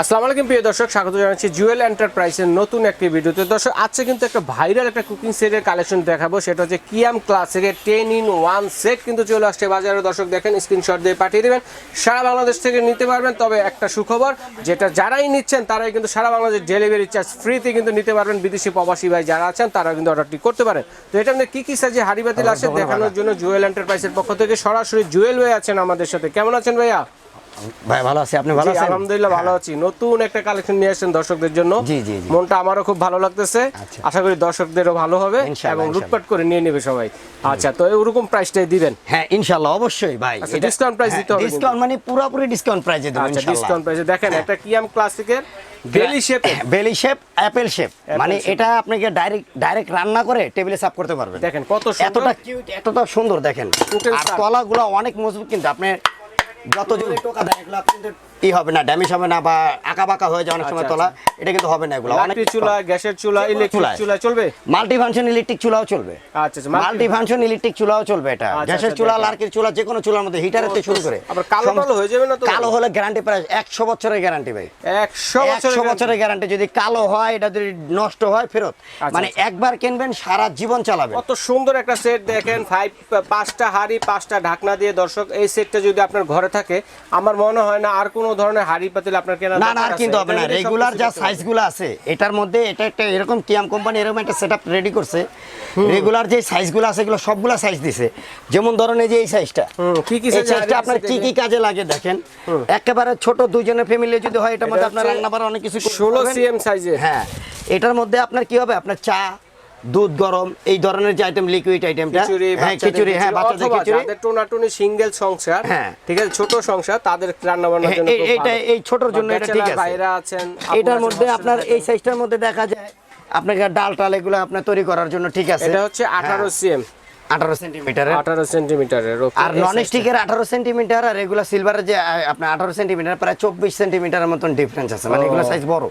আসসালামু আলাইকুম প্রিয় দর্শক। স্বাগত জানাচ্ছি জুয়েল এন্টারপ্রাইজের নতুন একটি ভিডিওতে। দর্শক আজকে কিন্তু একটা ভাইরাল একটা কুকিং সেটের কালেকশন দেখাবো। সেটা হচ্ছে কিয়াম ক্লাসিকের টেন ইন ওয়ান সেট কিন্তু চলে আসছে বাজারে। দর্শক দেখেন স্ক্রিনশট দিয়ে পাঠিয়ে দেবেন। সারা বাংলাদেশ থেকে নিতে পারবেন। তবে একটা সুখবর যেটা যারাই নিচ্ছেন তারাই কিন্তু সারা বাংলাদেশ ডেলিভারি চার্জ ফ্রিতে কিন্তু নিতে পারবেন। বিদেশি প্রবাসী ভাই যারা আছেন তারা কিন্তু অর্ডারটি করতে পারেন। তো এটা মধ্যে কী কী সাজে হাড়ি বাতিল আসে দেখানোর জন্য জুয়েল এন্টারপ্রাইজের পক্ষ থেকে সরাসরি জুয়েল হয়ে আছেন আমাদের সাথে। কেমন আছেন ভাইয়া? ভাই ভালো আছি। আপনি ভালো আছেন? আলহামদুলিল্লাহ ভালো আছি। নতুন একটা কালেকশন নিয়ে আসছেন দর্শকদের জন্য। জি, জি। মনটা আমারও খুব ভালো লাগতেছে। আচ্ছা। আশা করি দর্শকদেরও ভালো হবে এবং লুটপাট করে নিয়ে নেবে সবাই। আচ্ছা তো ওরকম প্রাইসটাই দিবেন? হ্যাঁ ইনশাআল্লাহ অবশ্যই ভাই। আচ্ছা, discount price দিতে হবে ডিসকাউন্ট মানে পুরোপুরি ডিসকাউন্ট প্রাইসে দেব ইনশাআল্লাহ ডিসকাউন্ট প্রাইসে দেখেন একটা কিয়াম ক্লাসিকের বেলি শেপে বেলি শেপ অ্যাপেল শেপ মানে এটা আপনাকে ডাইরেক্ট ডাইরেক্ট রান্না করে টেবিলে সার্ভ করতে পারবেন। দেখেন কত সুন্দর। এতটা কিউট এতটা সুন্দর দেখেন। আর তলাগুলো অনেক মজবুত কিন্তু আপনি যত জোরে টোকা দেয় এগুলো কিন্তু ই হবে না ড্যামেজ হবে না বা আঁকা বাঁকা হয়ে যায় অনেক সময় আচ্ছা, তলা এটা কিন্তু হবে না এগুলো। অনেক চুলা গ্যাসের চুলা ইলেকট্রিক চুলা চলবে? মাল্টি ফাংশন ইলেকট্রিক চুলাও চলবে। আচ্ছা আচ্ছা মাল্টি ফাংশন ইলেকট্রিক চুলাও চলবে এটা। আচ্ছা, গ্যাসের আচ্ছা, চুলা লার্কির চুলা যে কোনো চুলার মধ্যে হিটারের থেকে শুরু করে। আবার কালো টালো হয়ে যাবে না তো? কালো হলে গ্যারান্টি প্রায় একশো বছরের গ্যারান্টি ভাই। একশো একশো বছরের বছরের গ্যারান্টি যদি কালো হয় এটা যদি নষ্ট হয় ফেরত। মানে আচ্ছা। একবার কিনবেন সারা জীবন চালাবে কত সুন্দর একটা সেট দেখেন। ফাইভ পাঁচটা হাড়ি পাঁচটা ঢাকনা দিয়ে দর্শক এই সেটটা যদি আপনার ঘরে থাকে আমার মনে হয় না আর কোনো ধরনের হাড়ি পাতিল আপনার কেনা না না দরকার আর কিনতে হবে না রেগুলার যা সাইজগুলো আছে এটার মধ্যে এটা একটা এরকম কিয়াম কোম্পানি এরকম একটা সেটআপ রেডি করছে। রেগুলার যে সাইজগুলো আছে এগুলো সবগুলা সাইজ দিছে। যেমন ধরেন এই যে এই সাইজটা কি কি সাইজটা আপনার কি কি কাজে লাগে দেখেন? একেবারে ছোট দুইজনের ফ্যামিলি যদি হয় এটার মধ্যে আপনার রান্না বাড়া অনেক কিছু করতে ষোলো পারবেন। সিএম সাইজে হ্যাঁ এটার মধ্যে আপনার কি হবে? আপনার চা দুধ গরম এই ধরনের যে আইটেম লিকুইড আইটেমটা হ্যাঁ খিচুড়ি হ্যাঁ বাচ্চাদের খিচুড়ি। যাদের টোনাটুনি সিঙ্গেল সংসার হ্যাঁ। ঠিক আছে ছোট সংসার তাদের রান্না বান্নার জন্য এই- খুব এইটা এই ছোটর জন্য এটা ঠিক আছে। ভাইরা আছেন এটার মধ্যে আপনার এই সাইজটার মধ্যে দেখা যায় আপনাকে ডাল টাল এগুলো আপনার তৈরি করার জন্য ঠিক আছে। এটা হচ্ছে আঠারো সিএম আঠারো সেন্টিমিটারের আঠারো সেন্টিমিটারের আর নন স্টিকের আঠারো সেন্টিমিটার আর রেগুলার সিলভারের যে আপনার আঠারো সেন্টিমিটার প্রায় চব্বিশ সেন্টিমিটারের মতন ডিফারেন্স আছে। মানে ও। সাইজ বড়।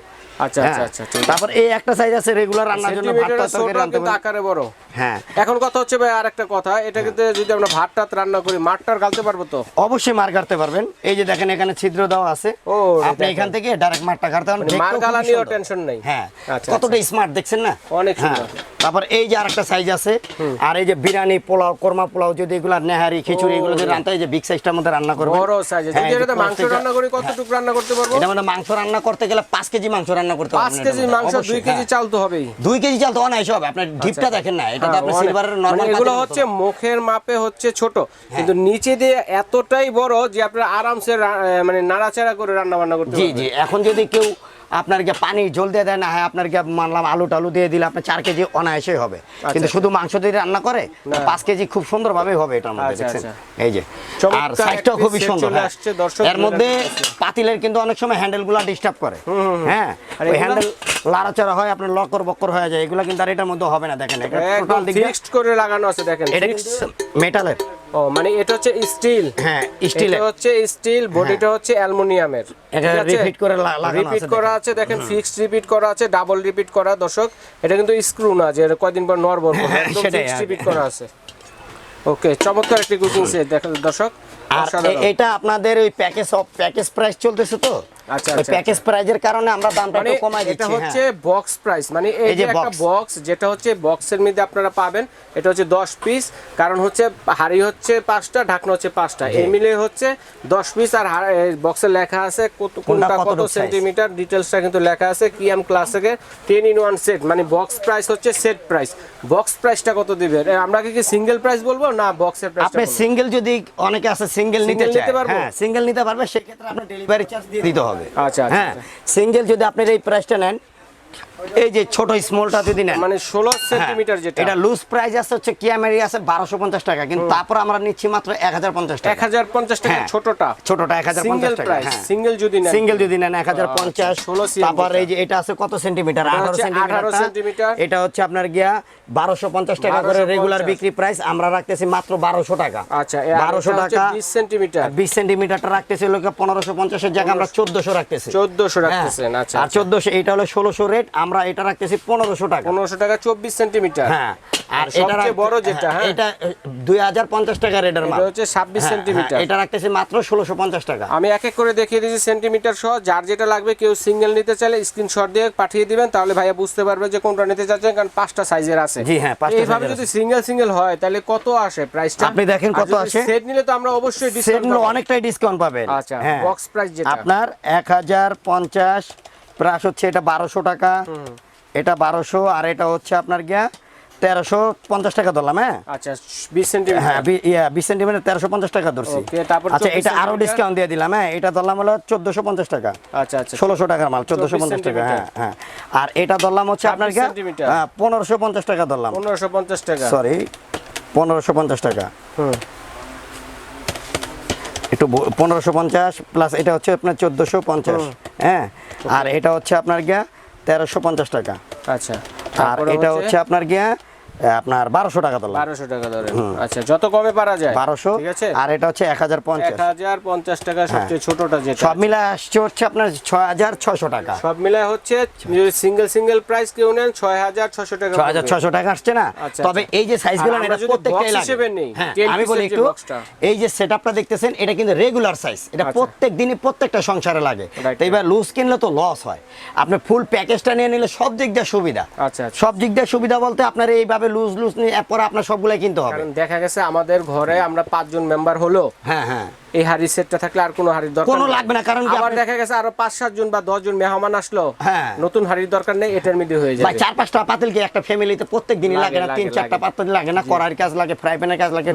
আচ্ছা, হ্যাঁ। আচ্ছা, আচ্ছা, ঠিক আছে। তারপর এই একটা সাইজ আছে রেগুলার রান্নার জন্য ভাত তরকারি ছোট কিন্তু আকারে বড়। হ্যাঁ। এখন কথা হচ্ছে ভাই আর কথা এটা কিন্তু যদি আমরা ভাত রান্না করি মাঠটার গালতে পারব তো? অবশ্যই মার কাটতে পারবেন। এই যে দেখেন এখানে ছিদ্র দেওয়া আছে। ও, আপনি এখান থেকে ডাইরেক্ট মারটা কাটতে পারবেন। মার গালা নিয়েও টেনশন নেই। হ্যাঁ। আচ্ছা, কতটা স্মার্ট দেখছেন না? অনেক হ্যাঁ। সুন্দর। তারপর এই যে আরেকটা সাইজ আছে আর এই যে বিরিয়ানি পোলাও কোরমা পোলাও যদি এগুলো নেহারি খিচুড়ি এগুলো যদি রান্না যে বিগ সাইজটার মধ্যে রান্না করবেন। বড় সাইজে হ্যাঁ, যদি এটাতে মাংস রান্না করি কতটুকু রান্না করতে পারব? এটা মানে মাংস রান্না করতে গেলে পাঁচ কেজি মাংস রান্না করতে পাঁচ পারবেন কেজি মাংস দুই অবশ্যই, কেজি হ্যাঁ। চাল তো হবেই। দুই কেজি চাল তো অনায়াস হবে। আপনার ডিপটা দেখেন না এটা তো হ্যাঁ, অনেক- সিলভারের মানে নরমাল এগুলো হচ্ছে মুখের মাপে হচ্ছে ছোট কিন্তু নিচে দিয়ে এতটাই বড় যে আপনারা আরামসে মানে নাড়াচাড়া করে রান্না বান্না করতে জি জি এখন যদি কেউ আপনার গিয়ে পানি জল দিয়ে দেয় না হয় আপনার গিয়ে মানলাম আলু টালু দিয়ে দিলে আপনার চার কেজি অনায়াসই হবে। কিন্তু শুধু মাংস দিয়ে রান্না করে পাঁচ কেজি খুব সুন্দরভাবে হবে এটার মধ্যে আচ্ছা, দেখছেন? আচ্ছা। এই যে আর সাইজটাও খুবই সুন্দর হ্যাঁ। এর মধ্যে পাতিলের কিন্তু অনেক সময় হ্যান্ডেলগুলা ডিস্টার্ব করে হ্যাঁ আর ওই? হ্যান্ডেল লাড়াচাড়া হয় আপনার লকর বক্কর হয়ে যায় এগুলা কিন্তু আর এটার মধ্যে হবে না দেখেন। এটা টোটাল ফিক্সড করে লাগানো আছে দেখেন। এটা মেটালের ও মানে এটা হচ্ছে স্টিল। হ্যাঁ স্টিলের। এটা হচ্ছে স্টিল বডিটা হচ্ছে অ্যালুমিনিয়ামের। এটা repeat করে লাগানো রিপিট করা আছে দেখেন ফিক্সড রিপিট করা আছে ডাবল রিপিট করা দর্শক। এটা কিন্তু স্ক্রু না যে কয়দিন পর নরবর হ্যাঁ, একদম ফিক্সড রিপিট করা আছে। ওকে চমৎকার একটি কুকিং সেট দেখেন দর্শক। আর এটা আপনাদের ওই প্যাকেজ অফ প্যাকেজ প্রাইস চলতেছে তো? প্যাকেজ প্রাইজের কারণে আমরা দামটা মানে একটু কমাই এটা হচ্ছে হ্যাঁ। বক্স প্রাইস মানে এই যে একটা বক্স যেটা হচ্ছে বক্সের মধ্যে আপনারা পাবেন এটা হচ্ছে দশ পিস কারণ হচ্ছে হাড়ি হচ্ছে ঢাকনা হচ্ছে পাঁচটা। এই মিলে হচ্ছে দশ পিস আর বক্সে লেখা আছে কত কোনটা কত। সেন্টিমিটার কিন্তু লেখা আছে ক্লাসিকের ইন সেট মানে বক্স প্রাইস হচ্ছে সেট প্রাইস বক্স প্রাইসটা কত দিবেন আমরা কি সিঙ্গেল প্রাইস বলব না বক্সের প্রাইস আপনি সিঙ্গেল যদি অনেকে আছে সিঙ্গেল নিতে চায় পারব? হ্যাঁ সিঙ্গেল নিতে পারবে সেক্ষেত্রে ডেলিভারি চার্জ দিয়ে দিতে হবে। আচ্ছা, আচ্ছা, হ্যাঁ সিঙ্গেল যদি আপনার এই প্রাইসটা নেন এই যে ছোট স্মলটা যদি নেন। মানে হ্যাঁ, সেন্টিমিটার যেটা। এটা লুজ প্রাইস আছে হচ্ছে কিয়ামেরি আছে বারোশো পঞ্চাশ টাকা কিন্তু তারপর আমরা নিচ্ছি মাত্র এক হাজার পঞ্চাশ এক টাকা হাজার পঞ্চাশ টাকা হ্যাঁ। ছোটটা। ছোটটা এক হাজার সিঙ্গেল টাকা হ্যাঁ। সিঙ্গেল যদি নেন। সিঙ্গেল যদি নেন এক হাজার পঞ্চাশ। আচ্ছা, 16 তারপর এই যে এটা আছে কত সেন্টিমিটার? আঠারো 18 সেন্টিমিটার। এটা হচ্ছে আপনার গিয়া বারোশো পঞ্চাশ টাকা করে রেগুলার বিক্রি প্রাইস আমরা রাখতেছি মাত্র বারোশো টাকা। আচ্ছা বারোশো টাকা। বিশ সেন্টিমিটার। বিশ সেন্টিমিটারটা রাখতেছি লোকে পনেরোশো পঞ্চাশের জায়গায় আমরা চোদ্দশো রাখতেছি। চোদ্দশো। রাখতেছেন আচ্ছা আর চোদ্দশো এটা হলো ষোলোশো রে রেট আমরা এটা রাখতেছি পনেরোশো টাকা। পনেরোশো টাকা চব্বিশ সেন্টিমিটার। হ্যাঁ আর আর এটা বড় যেটা, হ্যাঁ? এটা দুই হাজার পঞ্চাশ টাকা রেটের মাল। হচ্ছে ছাব্বিশ হ্যাঁ, সেন্টিমিটার। হ্যাঁ, এটা রাখতেছি মাত্র ষোলোশো পঞ্চাশ টাকা। আমি এক এক করে দেখিয়ে দিয়েছি সেন্টিমিটার সহ। যার যেটা লাগবে কেউ সিঙ্গেল নিতে চাইলে স্ক্রিনশট দিয়ে পাঠিয়ে দিবেন তাহলে ভাইয়া বুঝতে পারবে যে কোনটা নিতে চাচ্ছেন কারণ পাঁচটা সাইজের আছে। জি, হ্যাঁ, এইভাবে যদি সিঙ্গেল সিঙ্গেল হয় তাহলে কত আসে প্রাইসটা আপনি দেখেন কত আসে। সেট নিলে তো আমরা অবশ্যই সেট ডিসকাউন্ট নিলে অনেকটাই ডিসকাউন্ট পাবেন। আচ্ছা, হ্যাঁ। box যেটা। আপনার এক হাজার পঞ্চাশ প্রাইস হচ্ছে এটা বারোশো টাকা। এটা বারোশো আর এটা হচ্ছে আপনার গিয়া তেরোশো পঞ্চাশ টাকা ধরলাম হ্যাঁ? আচ্ছা বিশ সেন্টিমিটার। হ্যাঁ বিশ সেন্টিমিটার তেরোশো পঞ্চাশ টাকা ধরছি। তারপর আচ্ছা এটা আরও ডিসকাউন্ট দিয়ে দিলাম হ্যাঁ এটা ধরলাম হলো চোদ্দশো পঞ্চাশ টাকা। আচ্ছা আচ্ছা ষোলোশো টাকার মাল চোদ্দশো পঞ্চাশ টাকা হ্যাঁ হ্যাঁ। আর এটা ধরলাম হচ্ছে আপনার 26 পনেরোশো পঞ্চাশ টাকা ধরলাম। পনেরোশো পঞ্চাশ টাকা। সরি পনেরোশো পঞ্চাশ টাকা। হুম। একটু পনেরোশো পঞ্চাশ প্লাস এটা হচ্ছে আপনার চোদ্দোশো পঞ্চাশ। হ্যাঁ? আর এটা হচ্ছে আপনার গিয়া তেরোশো পঞ্চাশ টাকা। আচ্ছা। আর এটা হচ্ছে আপনার গিয়া আপনার বারোশো টাকা বারোশো টাকা ধরেন। আচ্ছা যত কমে পারা যায় বারোশো ঠিক আছে? আর এটা হচ্ছে এক হাজার এক পঞ্চাশ হাজার পঞ্চাশ টাকা সবচেয়ে ছোটটা যেটা সব মিলে আসছে হচ্ছে আপনার ছয় হাজার ছশো টাকা। সব মিলায় হচ্ছে যদি সিঙ্গেল সিঙ্গেল প্রাইস কেউ নেন ছয় হাজার ছশো টাকা ছয় হাজার ছশো টাকা আসছে না? আচ্ছা, তবে আচ্ছা। এই যে সাইজগুলো এটা প্রত্যেকটাই লাগে। হ্যাঁ 10 আমি বলি একটু। এই যে সেটআপটা দেখতেছেন এটা কিন্তু রেগুলার সাইজ এটা আচ্ছা। প্রত্যেক দিনই প্রত্যেকটা সংসারে লাগে। তো এবার লুজ কিনলে তো লস হয়। আপনি ফুল প্যাকেজটা নিয়ে নিলে সব দিক দিয়ে সুবিধা। আচ্ছা। সব দিক দিয়ে সুবিধা বলতে আপনার এইভাবে লুজ লুজ নিয়ে পরে আপনার সবগুলাই কিনতে হবে। কারণ দেখা গেছে আমাদের ঘরে আমরা পাঁচজন মেম্বার হলো। হ্যাঁ হ্যাঁ। এই হাড়ি সেটটা থাকলে আর কোনো হাড়ির দরকার কোনো লাগবে না, কারণ আবার দেখা গেছে আরও পাঁচ সাত জন বা দশ জন মেহমান আসলো। হ্যাঁ। নতুন হাড়ির দরকার নেই এটার মধ্যে হয়ে যাবে। চার পাঁচটা পাতিল কি একটা ফ্যামিলিতে প্রত্যেক দিনই লাগে, না? তিন চারটা পাতিল লাগে না? কড়াইয়ের কাজ লাগে ফ্রাই প্যানের কাজ লাগে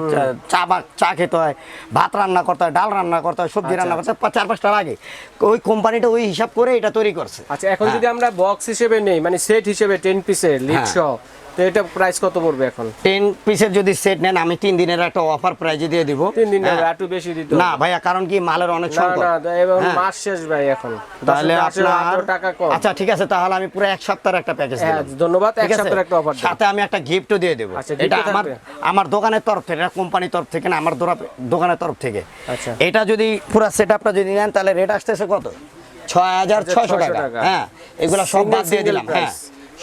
চা- বা- চা খেতে হয় ভাত রান্না করতে হয় ডাল রান্না করতে হয় সবজি আচ্ছা, রান্না করতে হয় চার পাঁচটা লাগে ওই কোম্পানিটা ওই হিসাব করে এটা তৈরি করছে। আচ্ছা এখন যদি আমরা বক্স হিসেবে নেই মানে সেট হিসেবে টেন পিসের লিড হ্যাঁ। সহ তো এটা প্রাইস কত পড়বে এখন টেন পিসের যদি সেট নেন আমি তিন দিনের একটা অফার প্রাইজে দিয়ে দিব তিন দিন হ্যাঁ। একটু বেশি দিতে না। ভাইয়া কারণ কি মালের অনেক সংকট না এবং হ্যাঁ। মাস শেষ ভাই এখন তাহলে আপনার টাকা কম আচ্ছা ঠিক আছে তাহলে আমি পুরো এক সপ্তাহের একটা প্যাকেজ হ্যাঁ, ধন্যবাদ। এক সপ্তাহের একটা দিন। সাথে আমি একটা গিফটও দিয়ে দেবো আচ্ছা, এটা আমার আমার দোকানের তরফ থেকে এটা কোম্পানির তরফ থেকে না আমার দোকানের তরফ থেকে আচ্ছা। এটা যদি পুরো সেটআপটা যদি নেন তাহলে রেট আসতেছে কত ছয় হাজার ছয়শো 600 টাকা টাকা। হ্যাঁ এগুলা সব বাদ দিয়ে দিলাম হ্যাঁ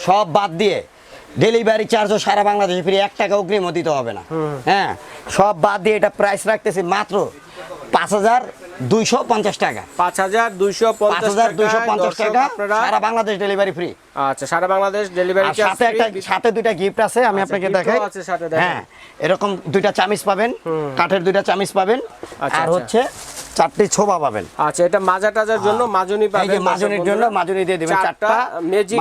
সব বাদ দিয়ে ডেলিভারি চার্জও সারা বাংলাদেশে ফ্রি এক টাকা অগ্রিমও দিতে হবে না। হ্যাঁ সব বাদ দিয়ে এটা প্রাইস রাখতেছি মাত্র পাঁচ হাজার দুইশো পঞ্চাশ টাকা। পাঁচ হাজার দুইশো পাঁচ হাজার দুইশো পঞ্চাশ টাকা সারা বাংলাদেশ ডেলিভারি ফ্রি আচ্ছা সারা বাংলাদেশ ডেলিভারি সাথে একটা সাথে দুইটা গিফট আছে আমি আচ্ছা, আপনাকে দেখাই। হ্যাঁ এরকম দুইটা চামিচ পাবেন কাঠের দুইটা চামিচ পাবেন। আচ্ছা, আর আচ্ছা। হচ্ছে চারটি ছোবা পাবেন। আচ্ছা এটা মাজা টাজার জন্য মাজুনি পাবেন মাজুনির জন্য মাজুনি দিয়ে দিবেন চারটা ম্যাজিক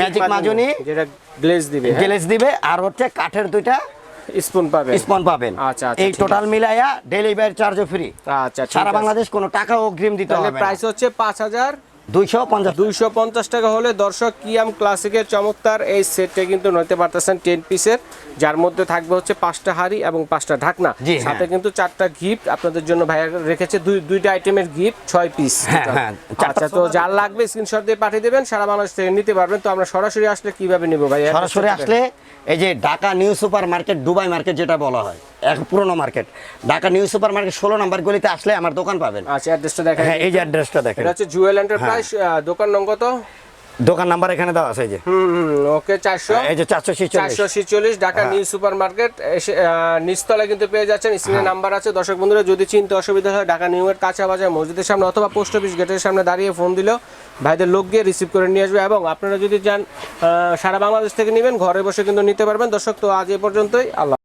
ম্যাজিক মাজুনি যেটা গ্লেজ দিবে গ্লেজ দিবে আর হচ্ছে কাঠের দুইটা স্পুন পাবে স্পন পাবেন। আচ্ছা, আচ্ছা, এই টোটাল মিলাইয়া ডেলিভারি চার্জও ফ্রি আচ্ছা সারা বাংলাদেশ কোনো টাকা অগ্রিম দিতে হবে প্রাইস হচ্ছে পাঁচ হাজার হাজার দুইশো পঞ্চাশ দুইশো পঞ্চাশ টাকা হলে দর্শক কিয়াম ক্লাসিকের চমৎকার এই সেটটা কিন্তু নিতে পারতেছেন টেন পিসের যার মধ্যে থাকবে হচ্ছে পাঁচটা হাড়ি এবং পাঁচটা ঢাকনা। হ্যাঁ। সাথে কিন্তু চারটা গিফট আপনাদের জন্য ভাইয়া রেখেছে দুই দুইটা আইটেমের গিফট ছয় পিস। হ্যাঁ, হ্যাঁ, আচ্ছা তো যার লাগবে স্ক্রিনশট দিয়ে পাঠিয়ে দেবেন সারা বাংলাদেশ থেকে নিতে পারবেন। তো আমরা সরাসরি আসলে কীভাবে নিব ভাই সরাসরি আসলে এই যে Dhaka new super market Dubai market যেটা বলা হয়। এক পুরনো market. Dhaka new super market ষোলো নাম্বার গলিতে আসলে আমার দোকান পাবেন। আচ্ছা অ্যাড্রেসটা দেখেন হ্যাঁ এই যে অ্যাড্রেসটা দেখেন। এটা হচ্ছে জুয়েল এন্টারপ্রাইজ দোকান নং কত? দোকান নাম্বার এখানে দেওয়া আছে এই যে। ওকে চারশো। এই যে চারশো চারশো ছিচল্লিশ ঢাকা হ্যাঁ। নিউ সুপার মার্কেট এসে নিচতলায় কিন্তু পেয়ে যাচ্ছেন স্ক্রিনে নাম্বার আছে। দর্শক বন্ধুরা যদি চিনতে অসুবিধা হয় ঢাকা নিউ গেট কাঁচা বাজার মসজিদের সামনে অথবা পোস্ট অফিস গেটের সামনে দাঁড়িয়ে ফোন দিলেও ভাইদের লোক গিয়ে রিসিভ করে নিয়ে আসবে। এবং আপনারা যদি চান সারা বাংলাদেশ থেকে নেবেন ঘরে বসে কিন্তু নিতে পারবেন। দর্শক তো আজ এ পর্যন্তই। আল্লাহ